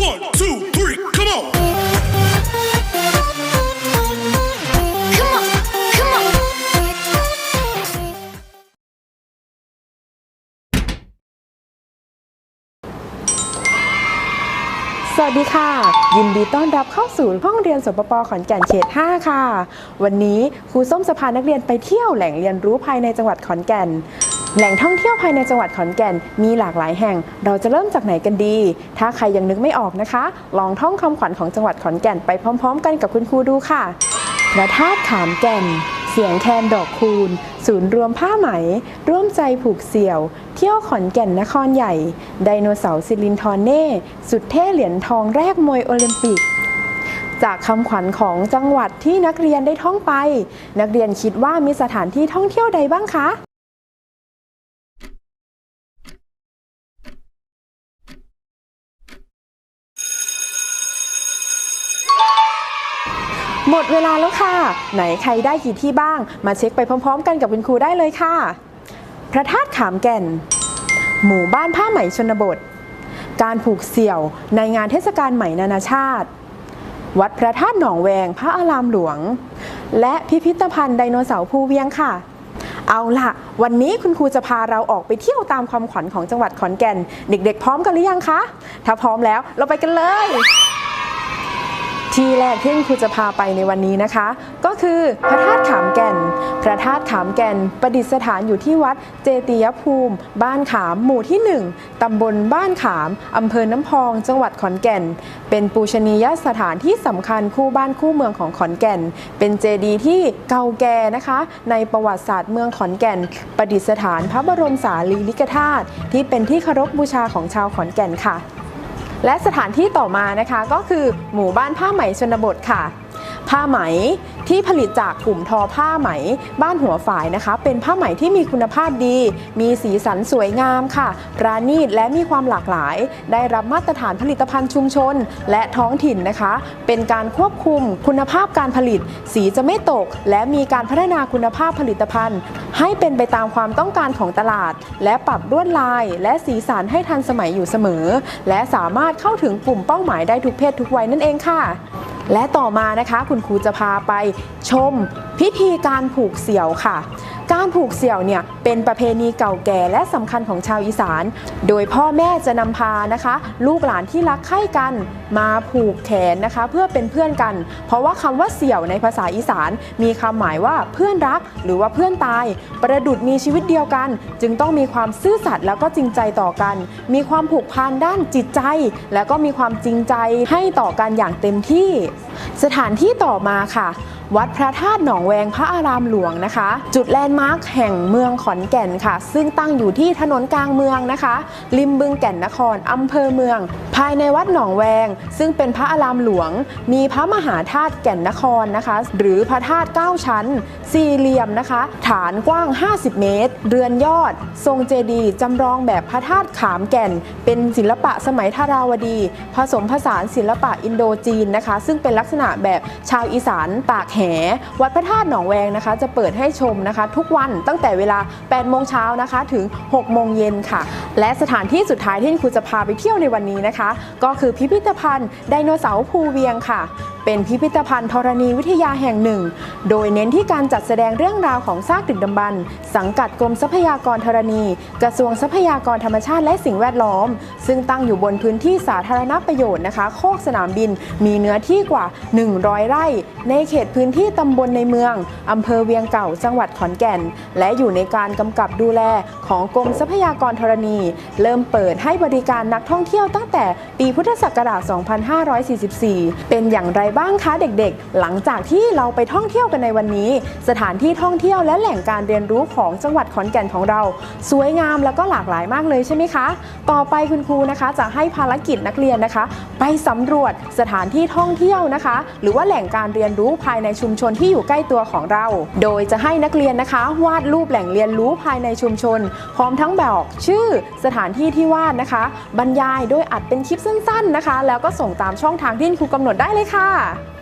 One, two, three, come on. Come on, come on. สวัสดีค่ะ ยินดีต้อนรับเข้าสู่ห้องเรียนสปปขอนแก่นเขต 5 ค่ะ วันนี้ครูส้มจะพานักเรียนไปเที่ยวแหล่งเรียนรู้ภายในจังหวัดขอนแก่น แหล่งท่องเที่ยวภายในจังหวัดขอนแก่นมีหลากหลายแห่ง เราจะเริ่มจากไหนกันดี ถ้าใครยังนึกไม่ออกนะคะ ลองท่องคำขวัญของจังหวัดขอนแก่นไปพร้อม ๆ กันกับคุณครูดูค่ะ พระธาตุขามแก่น เสียงแคนดอกคูณ ศูนย์รวมผ้าไหม ร่วมใจผูกเสี่ยว เที่ยวขอนแก่นนครใหญ่ ไดโนเสาร์ซิลินทอนเน่ สุดเท่เหรียญทองแรกมวยโอลิมปิกจากคำขวัญของจังหวัดที่นักเรียนได้ท่องไป นักเรียนคิดว่ามีสถานที่ท่องเที่ยวใดบ้างคะ หมดเวลาแล้วค่ะ ไหนใครได้กี่ที่บ้าง มาเช็คไปพร้อมๆ กันกับคุณครูได้เลยค่ะ พระธาตุขามแก่น หมู่บ้านผ้าไหมชนบท การผูกเสี่ยวในงานเทศกาลไหมนานาชาติ วัดพระธาตุหนองแวงพระอารามหลวง และพิพิธภัณฑ์ไดโนเสาร์ภูเวียงค่ะ เอาล่ะ วันนี้คุณครูจะพาเราออกไปเที่ยวตามความขวัญของจังหวัดขอนแก่น เด็กๆ พร้อมกันหรือยังคะ ถ้าพร้อมแล้วเราไปกันเลย ที่แรกที่คุณครูจะพาไปในวันนี้นะคะ ก็คือพระธาตุขามแก่น พระธาตุขามแก่น ประดิษฐานอยู่ที่วัดเจติยภูมิ บ้านขามหมู่ที่ 1ตำบลบ้านขามอำเภอน้ำพอง จังหวัดขอนแก่น เป็นปูชนียสถานที่สำคัญคู่บ้านคู่เมืองของขอนแก่น เป็นเจดีย์ที่เก่าแก่นะคะ ในประวัติศาสตร์เมืองขอนแก่น ประดิษฐานพระบรมสารีริกธาตุที่เป็นที่เคารพบูชาของชาวขอนแก่นค่ะ และสถานที่ต่อมานะคะก็คือหมู่บ้านผ้าไหมชนบทค่ะ ผ้าไหมที่ผลิตจากกลุ่มทอผ้าไหม บ้านหัวฝายนะคะ เป็นผ้าไหมที่มีคุณภาพดี มีสีสันสวยงามค่ะ ปราณีตและมีความหลากหลาย ได้รับมาตรฐานผลิตภัณฑ์ชุมชน และท้องถิ่นนะคะ เป็นการควบคุมคุณภาพการผลิต สีจะไม่ตก และมีการพัฒนาคุณภาพผลิตภัณฑ์ ให้เป็นไปตามความต้องการของตลาด และปรับลวดลาย และสีสันให้ทันสมัยอยู่เสมอ และสามารถเข้าถึงกลุ่มเป้าหมายได้ทุกเพศทุกวัยนั่นเองค่ะ และต่อมานะคะคุณครูจะพาไปชมพิธีการผูกเสี่ยวค่ะ การผูกเสี่ยวเนี่ยเป็นประเพณีเก่าแก่และสำคัญของชาวอีสาน โดยพ่อแม่จะนำพานะคะ ลูกหลานที่รักใคร่กันมาผูกแขนนะคะ เพื่อเป็นเพื่อนกัน เพราะว่าคำว่าเสี่ยวในภาษาอีสาน มีความหมายว่าเพื่อนรัก หรือว่าเพื่อนตาย ประดุดมีชีวิตเดียวกัน จึงต้องมีความซื่อสัตย์แล้วก็จริงใจต่อกัน มีความผูกพันด้านจิตใจ แล้วก็มีความจริงใจให้ต่อกันอย่างเต็มที่ สถานที่ต่อมาค่ะ วัดพระธาตุหนองแวงพระอารามหลวงนะคะ จุดแลนด์มาร์คแห่งเมืองขอนแก่นค่ะ ซึ่งตั้งอยู่ที่ถนนกลางเมืองนะคะ ริมบึงแก่นนครอำเภอเมือง ภายในวัดหนองแวง ซึ่งเป็นพระอารามหลวง มีพระมหาธาตุแก่นนครนะคะ หรือพระธาตุ9ชั้น สี่เหลี่ยมนะคะ ฐานกว้าง 50 เมตร เรือนยอด ทรงเจดีย์จำลองแบบพระธาตุขามแก่น เป็นศิลปะสมัยทาราวดี ผสมผสานศิลปะอินโดจีนนะคะ ซึ่งเป็นลักษณะแบบชาวอีสานตากแหวัดพระธาตุหนองแวงนะคะ จะเปิดให้ชมนะคะ ทุกวันตั้งแต่เวลา 8 โมงเช้านะคะ ถึง 6 โมงเย็นค่ะ และสถานที่สุดท้ายที่ครูจะพาไปเที่ยวในวันนี้นะคะ ก็คือพิพิธภัณฑ์ไดโนเสาร์ภูเวียงค่ะเป็นพิพิธภัณฑ์ธรณีวิทยาแห่งหนึ่ง โดยเน้นที่การจัดแสดงเรื่องราวของซากดึกดำบรรพ์สังกัดกรมทรัพยากรธรณี กระทรวงทรัพยากรธรรมชาติและสิ่งแวดล้อม ซึ่งตั้งอยู่บนพื้นที่สาธารณประโยชน์นะคะโคกสนามบิน มีเนื้อที่กว่า 100 ไร่ ในเขตพื้นที่ตำบลในเมืองอำเภอเวียงเก่าจังหวัดขอนแก่น และอยู่ในการกำกับดูแลของกรมทรัพยากรธรณี เริ่มเปิดให้บริการนักท่องเที่ยวตั้งแต่ปีพุทธศักราช 2544 เป็นอย่างไรบ้างคะเด็กๆ หลังจากที่เราไปท่องเที่ยวกันในวันนี้ สถานที่ท่องเที่ยวและแหล่งการเรียนรู้ของจังหวัดขอนแก่นของเรา สวยงามแล้วก็หลากหลายมากเลยใช่ไหมคะ ต่อไปคุณครูนะคะจะให้ภารกิจนักเรียนนะคะ ไปสำรวจสถานที่ท่องเที่ยวนะคะ หรือว่าแหล่งการเรียนรู้ภายในชุมชนที่อยู่ใกล้ตัวของเรา โดยจะให้นักเรียนนะคะ วาดรูปแหล่งเรียนรู้ภายในชุมชน พร้อมทั้งบอกชื่อสถานที่ที่วาดนะคะ บรรยายโดยอัดเป็นคลิปสั้น ๆนะคะ แล้วก็ส่งตามช่องทางที่ครูกำหนดได้เลยค่ะ lá!